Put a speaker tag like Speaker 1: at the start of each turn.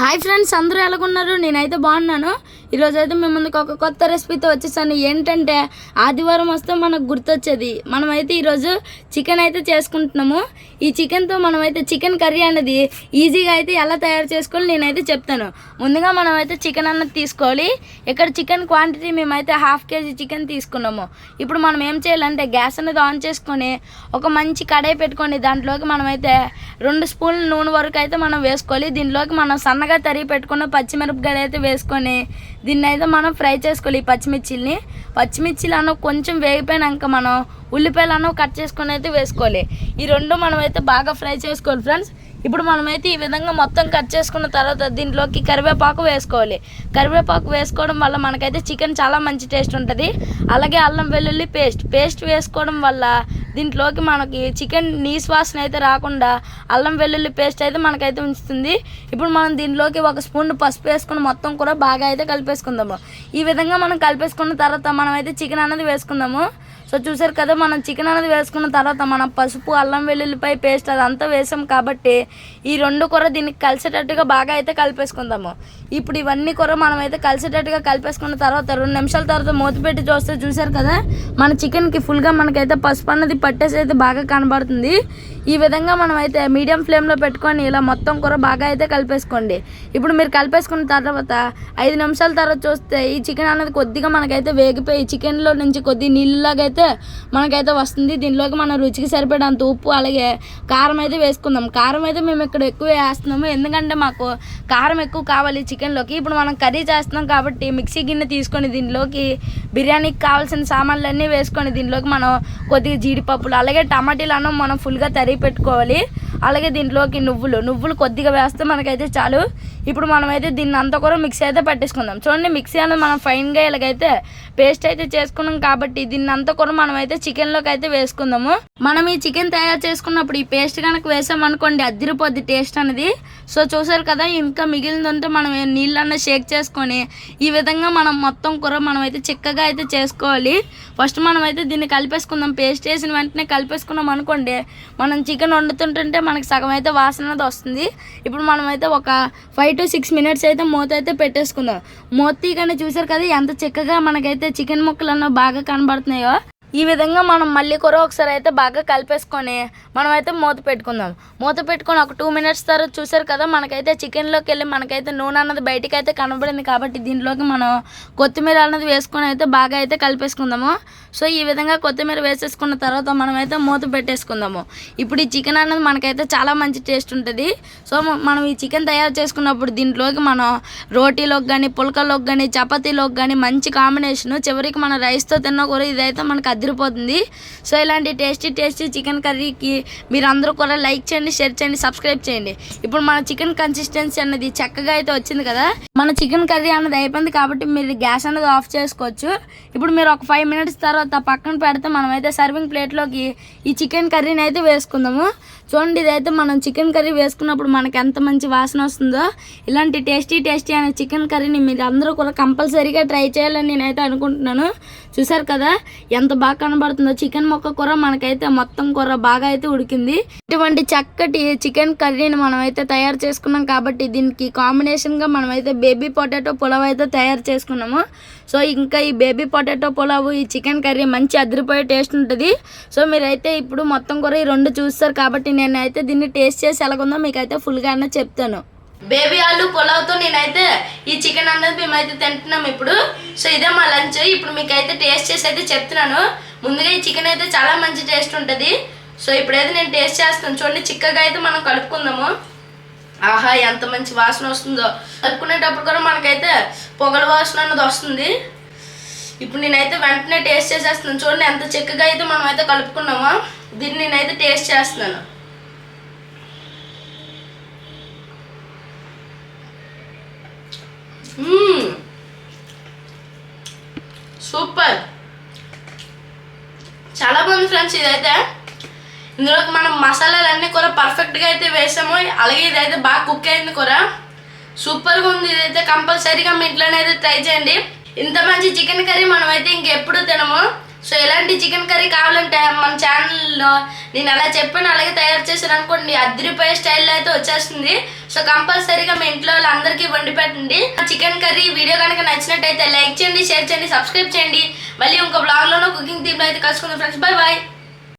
Speaker 1: Hi friends అందరూ ఎలాగున్నారు? నేనైతే బాగున్నాను. ఈరోజు అయితే మీ ముందుకు ఒక కొత్త రెసిపీతో వచ్చేసాను. ఏంటంటే ఆదివారం వస్తే మనకు గుర్తొచ్చేది. మనమైతే ఈరోజు చికెన్ అయితే చేసుకుంటున్నాము. ఈ చికెన్తో మనమైతే చికెన్ కర్రీ అనేది ఈజీగా అయితే ఎలా తయారు చేసుకోవాలి నేనైతే చెప్తాను. ముందుగా మనమైతే చికెన్ అన్నది తీసుకోవాలి. ఇక్కడ చికెన్ క్వాంటిటీ మేమైతే హాఫ్ కేజీ చికెన్ తీసుకున్నాము. ఇప్పుడు మనం ఏం చేయాలంటే గ్యాస్ అనేది ఆన్ చేసుకొని ఒక మంచి కడాయి పెట్టుకొని దాంట్లోకి మనమైతే రెండు స్పూన్ల నూనె వరకు అయితే మనం వేసుకోవాలి. దీనిలోకి మనం సన్నగా తరిగి పెట్టుకున్న పచ్చిమిరపకాయలు అయితే వేసుకొని దీన్ని అయితే మనం ఫ్రై చేసుకోవాలి ఈ పచ్చిమిర్చిల్ని. పచ్చిమిర్చిలను కొంచెం వేగిపోయినాక మనం ఉల్లిపాయలు అన్న కట్ చేసుకొని అయితే వేసుకోవాలి. ఈ రెండు మనం అయితే బాగా ఫ్రై చేసుకోవాలి ఫ్రెండ్స్. ఇప్పుడు మనమైతే ఈ విధంగా మొత్తం కట్ చేసుకున్న తర్వాత దీంట్లోకి కరివేపాకు వేసుకోవాలి. కరివేపాకు వేసుకోవడం వల్ల మనకైతే చికెన్ చాలా మంచి టేస్ట్ ఉంటుంది. అలాగే అల్లం వెల్లుల్లి పేస్ట్. పేస్ట్ వేసుకోవడం వల్ల దీంట్లోకి మనకి చికెన్ నీస్ వాసన అయితే రాకుండా అల్లం వెల్లుల్లి పేస్ట్ అయితే మనకైతే ఉంచుతుంది. ఇప్పుడు మనం దీంట్లోకి ఒక స్పూన్ పసుపు వేసుకుని మొత్తం కూడా బాగా అయితే కలిపేసుకుందాము. ఈ విధంగా మనం కలిపేసుకున్న తర్వాత మనం అయితే చికెన్ అనేది వేసుకుందాము. సో చూసారు కదా మనం చికెన్ అనేది వేసుకున్న తర్వాత మనం పసుపు అల్లం వెల్లుల్లిపై పేస్ట్ అదంతా వేసాం కాబట్టి ఈ రెండు కూర దీనికి కలిసేటట్టుగా బాగా అయితే కలిపేసుకుందాము. ఇప్పుడు ఇవన్నీ కూర మనం అయితే కలిసేటట్టుగా కలిపేసుకున్న తర్వాత రెండు నిమిషాల తర్వాత మూత పెట్టి చూస్తే చూసారు కదా? మన చికెన్కి ఫుల్గా మనకైతే పసుపు అన్నది పట్టేసి అయితే బాగా కనబడుతుంది. ఈ విధంగా మనం అయితే మీడియం ఫ్లేమ్లో పెట్టుకొని ఇలా మొత్తం కూర బాగా అయితే కలిపేసుకోండి. ఇప్పుడు మీరు కలిపేసుకున్న తర్వాత ఐదు నిమిషాల తర్వాత చూస్తే ఈ చికెన్ అనేది కొద్దిగా మనకైతే వేగిపోయి చికెన్లో నుంచి కొద్ది నీళ్ళలాగైతే అయితే మనకైతే వస్తుంది. దీనిలోకి మన రుచికి సరిపడేంత ఉప్పు అలాగే కారం అయితే వేసుకుందాం. కారం అయితే మేము ఇక్కడ ఎక్కువ వేస్తున్నాము. ఎందుకంటే మాకు కారం ఎక్కువ కావాలి. చికెన్ చికెన్లోకి. ఇప్పుడు మనం కర్రీ చేస్తున్నాం కాబట్టి మిక్సీ గిన్నె తీసుకొని దీనిలోకి బిర్యానీకి కావాల్సిన సామాన్లన్నీ వేసుకొని దీనిలోకి మనం కొద్దిగా జీడిపప్పులు అలాగే టమాటీలను అన్నం మనం ఫుల్గా తరిగి పెట్టుకోవాలి. అలాగే దీంట్లోకి నువ్వులు నువ్వులు కొద్దిగా వేస్తే మనకైతే చాలు. ఇప్పుడు మనమైతే దీన్ని అంతా కూడా మిక్సీ అయితే పట్టేసుకుందాం. చూడండి మిక్సీ అనేది మనం ఫైన్గా ఇలాగైతే పేస్ట్ అయితే చేసుకున్నాం కాబట్టి దీన్ని అంతా కూడా మనం అయితే చికెన్లోకి అయితే వేసుకుందాము. మనం ఈ చికెన్ తయారు చేసుకున్నప్పుడు ఈ పేస్ట్ కనుక వేసామనుకోండి అదిరిపోద్ది టేస్ట్ అనేది. సో చూసారు కదా ఇంకా మిగిలిందంటే మనం నీళ్ళన్న షేక్ చేసుకొని ఈ విధంగా మనం మొత్తం కూర మనం అయితే చిక్కగా అయితే చేసుకోవాలి. ఫస్ట్ మనం అయితే దీన్ని కలిపేసుకుందాం. పేస్ట్ వేసిన వెంటనే కలిపేసుకున్నాం అనుకోండి మనం చికెన్ వండుతుంటుంటే మనకి సగం అయితే వాసన అనేది వస్తుంది. ఇప్పుడు మనం అయితే ఒక ఫైవ్ టు సిక్స్ మినిట్స్ అయితే మూత అయితే పెట్టేసుకుందాం. మూత తీయగానే చూసారు కదా ఎంత చిక్కగా మనకైతే చికెన్ ముక్కలు అన్న బాగా కనబడుతున్నాయో. ఈ విధంగా మనం మళ్ళీ కూర ఒకసారి అయితే బాగా కలిపేసుకొని మనం అయితే మూత పెట్టుకుందాం. మూత పెట్టుకొని ఒక టూ మినిట్స్ తర్వాత చూసారు కదా మనకైతే చికెన్లోకి వెళ్ళి మనకైతే నూనె అన్నది బయటికి అయితే కనబడింది కాబట్టి దీంట్లోకి మనం కొత్తిమీర అన్నది వేసుకొని అయితే బాగా అయితే కలిపేసుకుందాము. సో ఈ విధంగా కొత్తిమీర వేసేసుకున్న తర్వాత మనం అయితే మూత పెట్టేసుకుందాము. ఇప్పుడు ఈ చికెన్ అన్నది మనకైతే చాలా మంచి టేస్ట్ ఉంటుంది. సో మనం ఈ చికెన్ తయారు చేసుకున్నప్పుడు దీంట్లోకి మనం రోటీలోకి కానీ పుల్కలోకి కానీ చపాతీలోకి కానీ మంచి కాంబినేషన్ చివరికి మన రైస్తో తిన్నా కూడా ఇదైతే మనకు అదిరిపోతుంది. సో ఇలాంటి టేస్టీ టేస్టీ చికెన్ కర్రీకి మీరు అందరూ కూడా లైక్ చేయండి షేర్ చేయండి సబ్స్క్రైబ్ చేయండి. ఇప్పుడు మన చికెన్ కన్సిస్టెన్సీ అన్నది చక్కగా అయితే వచ్చింది కదా? మన చికెన్ కర్రీ అన్నది అయిపోయింది కాబట్టి మీరు గ్యాస్ అనేది ఆఫ్ చేసుకోవచ్చు. ఇప్పుడు మీరు ఒక ఫైవ్ మినిట్స్ తర్వాత పక్కన పెడితే మనమైతే సర్వింగ్ ప్లేట్లోకి ఈ చికెన్ కర్రీని అయితే వేసుకుందాము. చూడండి ఇదైతే మనం చికెన్ కర్రీ వేసుకున్నప్పుడు మనకి ఎంత మంచి వాసన వస్తుందో. ఇలాంటి టేస్టీ టేస్టీ అనే చికెన్ కర్రీని మీరు అందరూ కూడా కంపల్సరీగా ట్రై చేయాలని నేనైతే అనుకుంటున్నాను. చూసారు కదా? ఎంత బాగా కనబడుతుందో చికెన్ మొక్క కూర మనకైతే మొత్తం కూర బాగా అయితే ఉడికింది. ఇటువంటి చక్కటి చికెన్ కర్రీని మనం అయితే తయారు చేసుకున్నాం కాబట్టి దీనికి కాంబినేషన్గా మనమైతే బేబీ పొటాటో పులావ్ అయితే తయారు చేసుకున్నాము. సో ఇంకా ఈ బేబీ పొటాటో పులావ్ ఈ చికెన్ కర్రీ మంచి అదిరిపోయే టేస్ట్ ఉంటుంది. సో మీరైతే ఇప్పుడు మొత్తం కూర ఈ రెండు చూస్తారు కాబట్టి నేనైతే దీన్ని టేస్ట్ చేసి ఎలాగుందో మీకైతే ఫుల్గా అన్న చెప్తాను. బేబీ ఆలు పులావ్తో నేనైతే ఈ చికెన్ అన్నది మేమైతే తింటున్నాం ఇప్పుడు. సో ఇదే మా లంచ్. ఇప్పుడు మీకైతే టేస్ట్ చేసి అయితే చెప్తున్నాను. ముందుగా ఈ చికెన్ అయితే చాలా మంచి టేస్ట్ ఉంటుంది. సో ఇప్పుడైతే నేను టేస్ట్ చేస్తాను. చూడండి చిక్కగా అయితే మనం కలుపుకుందాము. ఆహా ఎంత మంచి వాసన వస్తుందో. కలుపుకునేటప్పుడు కూడా మనకైతే పొగల వాసన అన్నది వస్తుంది. ఇప్పుడు నేనైతే వెంటనే టేస్ట్ చేసేస్తున్నాను. చూడండి ఎంత చిక్కగా అయితే మనం అయితే కలుపుకున్నామో దీన్ని నేనైతే టేస్ట్ చేస్తున్నాను మ్మ్. సూపర్. చాలా బాగుంది ఫ్రెండ్స్ ఇదైతే. ఇందులో మనం మసాలాలన్నీ కూడా పర్ఫెక్ట్గా అయితే వేసాము. అలాగే ఇదైతే బాగా కుక్ అయింది కూర. సూపర్గా ఉంది ఇదైతే కంపల్సరీగా మీ ఇంట్లోనే అయితే ట్రై చేయండి. ఇంత మంచి చికెన్ కర్రీ మనం అయితే ఇంకెప్పుడు తినము. సో ఎలాంటి చికెన్ కర్రీ కావాలంటే మన ఛానల్లో నేను అలా చెప్పాను అలాగే తయారు చేశాను అనుకోండి అద్దరిపోయే స్టైల్లో అయితే వచ్చేస్తుంది. సో కంపల్సరీగా మీ ఇంట్లో అందరికీ వండి పెట్టండి. చికెన్ కర్రీ వీడియో కనుక నచ్చినట్టయితే లైక్ చేయండి షేర్ చేయండి సబ్స్క్రైబ్ చేయండి. మళ్ళీ ఇంకో బ్లాగ్లోనూ కుకింగ్ థీమ్లో అయితే కలుసుకుందాం ఫ్రెండ్స్ బాయ్ బాయ్